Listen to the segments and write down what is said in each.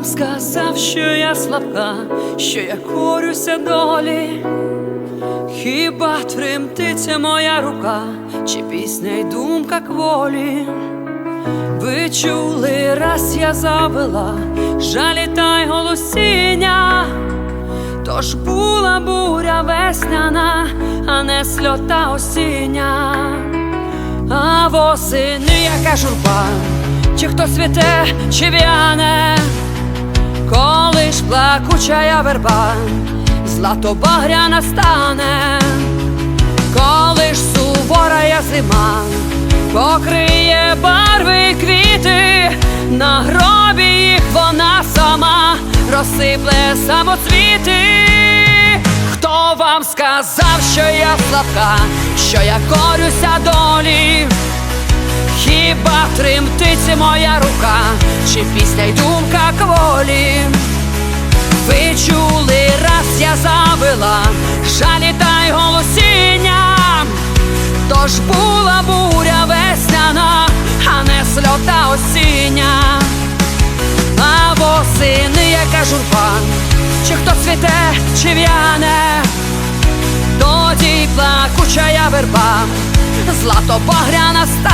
вам сказав, що я слабка, що я корюся долі? Хіба тремтиться моя рука, чи пісня й думка кволі? Ви чули, раз я завела жалі та й голосіння, тож була буря весняна, а не сльота осіння, а восени яка журба, чи хто світе, чи ж плакучая верба, злато багряна стане, коли ж суворая зима покриє барви квіти, на гробі їх вона сама розсипле самоцвіти. Хто вам сказав, що я слабка, що я корюся долі? Хіба тремтиться моя рука, чи пісня й думка кволі? Я забила жалі та й голосіння, тож була буря весняна, а не сльота осіння, а восени яка журба, чи хто цвіте, чи в'яне, тоді плакучая верба, злато багряна стане,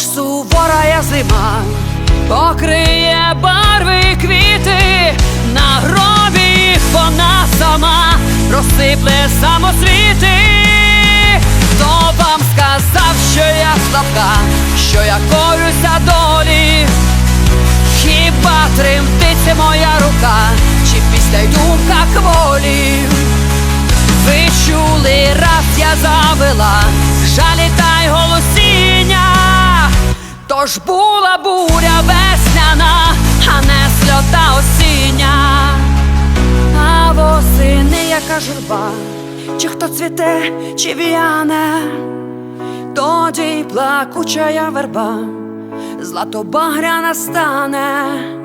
Ж суворая зима покриє барви квіти, на гробі вона сама розсипле самоцвіти. Хто вам сказав, що я слабка, що я корюся долі? Хіба тремтиться моя рука, чи після й думка кволі? Ви чули, раз я завела тож була буря весняна, а не сльота осіння, а восени яка журба, чи хто цвіте, чи в'яне, тоді плакучая верба, злато багряна стане.